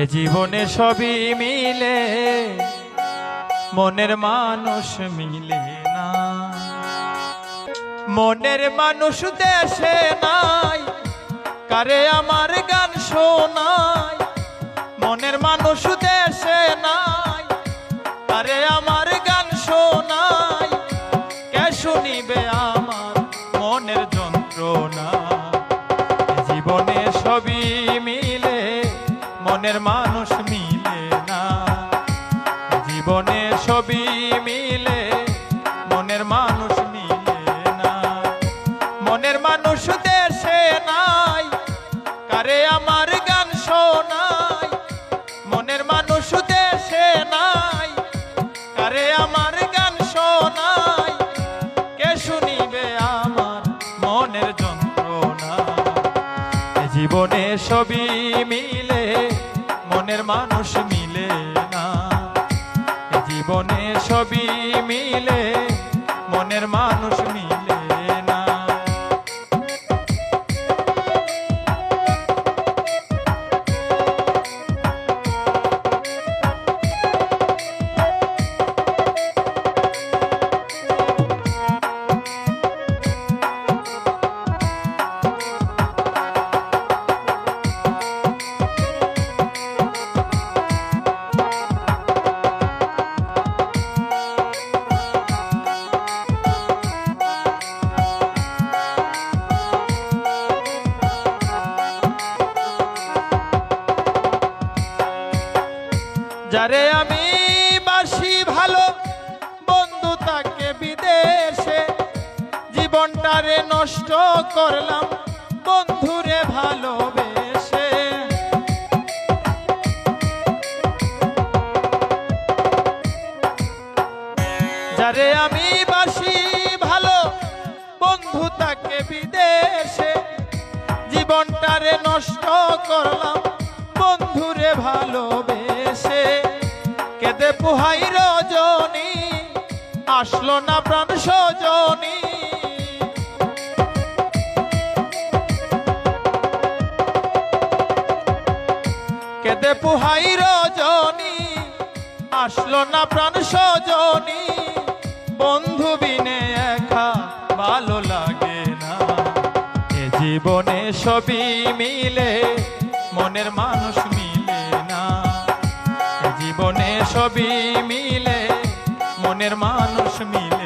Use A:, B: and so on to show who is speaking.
A: এ জীবনে সবই মিলে, মনের মানুষ মিলে না। মনের মানুষ দেশে নাই, কারে আমার গান শোনায়? মনের মানুষ মিলে না। জীবনে সবই মিলে মনের মানুষ মিলে না। মনের মানুষ দেশে নাই, কারে আমার গান শোনাই মনের মানুষ দেশে নাই, কারে আমার গান শোনাই কে শুনিবে আমার মনের যন্ত্রণা? এ জীবনে সবই মিলে মনের মানুষ মিলে না। জীবনে সবই মিলে যারে আমি বাসি ভালো, বন্ধু তাকে বিদেশে। জীবনটারে নষ্ট করলাম, বন্ধুরে ভালোবেসে। যারে আমি বাসি ভালো, বন্ধু তাকে বিদেশে। জীবনটারে নষ্ট করলাম পুহাই রজনী, আসলো না প্রাণ সজনী। কেঁদে পুহাই রজনী, আসলো না প্রাণ সজনী। বন্ধু বিনে একা ভালো লাগে না। এ জীবনে সবই মিলে, মনের মানুষ মনের মানুষ মিলে